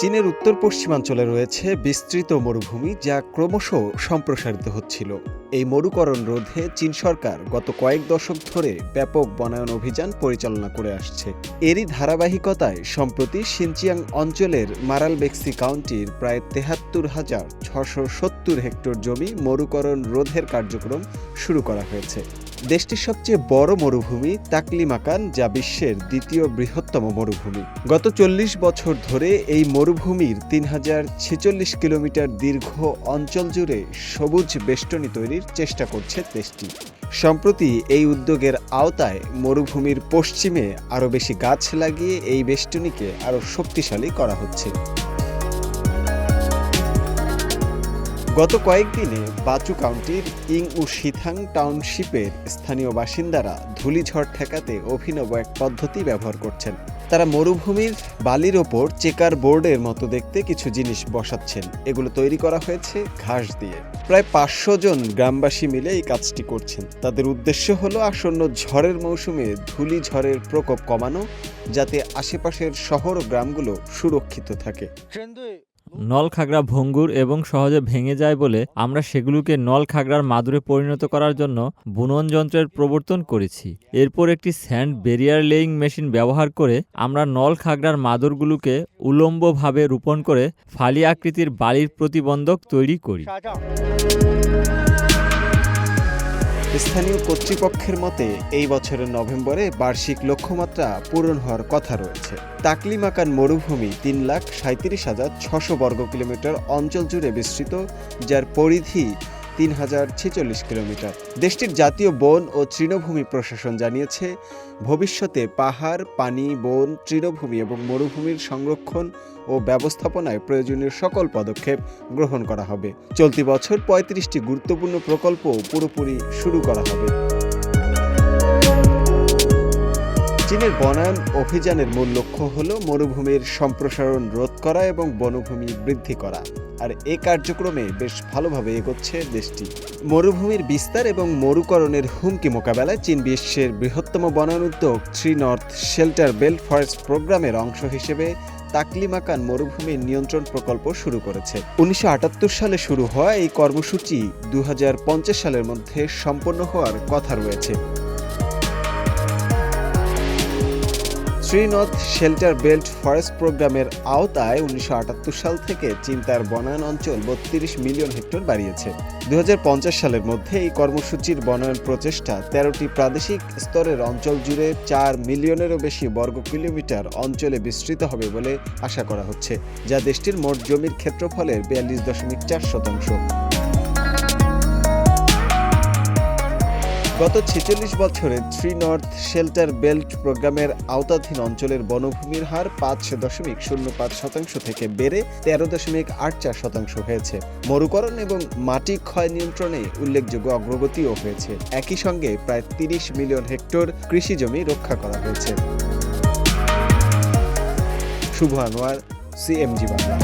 চীনের উত্তর পশ্চিমাঞ্চলে রয়েছে বিস্তৃত মরুভূমি যা ক্রমশ সম্প্রসারিত হচ্ছিল। এই মরুকরণ রোধে চীন সরকার গত কয়েক দশক ধরে ব্যাপক বনায়ন অভিযান পরিচালনা করে আসছে। এরই ধারাবাহিকতায়, সম্প্রতি সিনচিয়াং অঞ্চলের মারালবেক্সি কাউন্টির প্রায় তেহাত্তর হাজার ছশো সত্তর হেক্টর জমি মরুকরণ রোধের কার্যক্রম শুরু করা হয়েছে। দেশটির সবচেয়ে বড় মরুভূমি তাকলিমাকান, যা বিশ্বের দ্বিতীয় বৃহত্তম মরুভূমি। গত চল্লিশ বছর ধরে এই মরুভূমির তিন হাজার ছেচল্লিশ কিলোমিটার দীর্ঘ অঞ্চল জুড়ে সবুজ বেষ্টনী তৈরির চেষ্টা করছে দেশটি। সম্প্রতি এই উদ্যোগের আওতায় মরুভূমির পশ্চিমে আরও বেশি গাছ লাগিয়ে এই বেষ্টনীকে আরও শক্তিশালী করা হচ্ছে। গত কয়েকদিনে বাচু কাউন্টির ইং উ শিথাং টাউনশিপের স্থানীয় বাসিন্দারা ধূলিঝড় ঠেকাতে অভিনব এক পদ্ধতি ব্যবহার করছেন। তারা মরুভূমির বালির ওপর চেকার বোর্ডের মতো দেখতে কিছু জিনিস বসাচ্ছেন। এগুলো তৈরি করা হয়েছে ঘাস দিয়ে। প্রায় পাঁচশো জন গ্রামবাসী মিলে এই কাজটি করছেন। তাদের উদ্দেশ্য হলো আসন্ন ঝড়ের মৌসুমে ধূলি ঝড়ের প্রকোপ কমানো, যাতে আশেপাশের শহর ও গ্রামগুলো সুরক্ষিত থাকে। নল খাগড়া ভঙ্গুর এবং সহজে ভেঙে যায় বলে আমরা সেগুলোকে নল খাগড়ার মাদুরে পরিণত করার জন্য বুনন যন্ত্রের প্রবর্তন করেছি। এরপর একটি স্যান্ড ব্যারিয়ার লেইং মেশিন ব্যবহার করে আমরা নল খাগড়ার মাদুরগুলোকে উলম্বভাবে রোপণ করে ফালি আকৃতির বালির প্রতিবন্ধক তৈরি করি। স্থানীয় কর্তৃপক্ষের মতে, এই বছরের নভেম্বরে বার্ষিক লক্ষ্যমাত্রা পূরণ হওয়ার কথা রয়েছে। তাকলিমাকান মরুভূমি তিন লাখ সাঁত্রিশ হাজার ছশো বর্গ কিলোমিটার অঞ্চল জুড়ে বিস্তৃত, যার পরিধি তিন হাজার ছেচল্লিশ কিলোমিটার। দেশটির জাতীয় বন ও তৃণভূমি প্রশাসন জানিয়েছে, ভবিষ্যতে পাহাড়, পানি, বন, তৃণভূমি এবং মরুভূমির সংরক্ষণ ও ব্যবস্থাপনায় প্রয়োজনীয় সকল পদক্ষেপ গ্রহণ করা হবে। চলতি বছর পঁয়ত্রিশটি গুরুত্বপূর্ণ প্রকল্প পুরোপুরি শুরু করা হবে। চীনের বনায়ন অভিযানের মূল লক্ষ্য হল মরুভূমির সম্প্রসারণ রোধ করা এবং বনভূমি বৃদ্ধি করা। আর এ কার্যক্রমে বেশ ভালোভাবে এগোচ্ছে দেশটি। মরুভূমির বিস্তার এবং মরুকরণের হুমকি মোকাবেলায় চীন বিশ্বের বৃহত্তম বনায়ন উদ্যোগ three north shelter belt forest প্রোগ্রামের অংশ হিসেবে তাকলিমাকান মরুভূমির নিয়ন্ত্রণ প্রকল্প শুরু করেছে। উনিশশো আটাত্তর সালে শুরু হওয়া এই কর্মসূচি দু হাজার পঞ্চাশ সালের মধ্যে সম্পন্ন হওয়ার কথা রয়েছে। শ্রীনথ শেল্টার বেল্ট ফরেস্ট প্রোগ্রামের আওতায় উনিশশো আটাত্তর সাল থেকে চিন্তার তার বনায়ন অঞ্চল বত্রিশ মিলিয়ন হেক্টর বাড়িয়েছে। দু হাজার পঞ্চাশ সালের মধ্যে এই কর্মসূচির বনায়ন প্রচেষ্টা তেরোটি প্রাদেশিক স্তরের অঞ্চল জুড়ে চার মিলিয়নেরও বেশি বর্গ কিলোমিটার অঞ্চলে বিস্তৃত হবে বলে আশা করা হচ্ছে, যা দেশটির মোট জমির ক্ষেত্রফলের বিয়াল্লিশ দশমিক চার শতাংশ। গত ছেচল্লিশ বছরে থ্রি নর্থ শেল্টার বেল্ট প্রোগ্রামের আওতাধীন অঞ্চলের বনভূমির হার পাঁচ দশমিক শূন্য পাঁচ শতাংশ থেকে বেড়ে তেরো দশমিক আট চার শতাংশ হয়েছে। মরুকরণ এবং মাটি ক্ষয় নিয়ন্ত্রণে উল্লেখযোগ্য অগ্রগতিও হয়েছে। একই সঙ্গে প্রায় তিরিশ মিলিয়ন হেক্টর কৃষি জমি রক্ষা করা হয়েছে। শুভ আনোয়ার, সিএমজি বাংলা।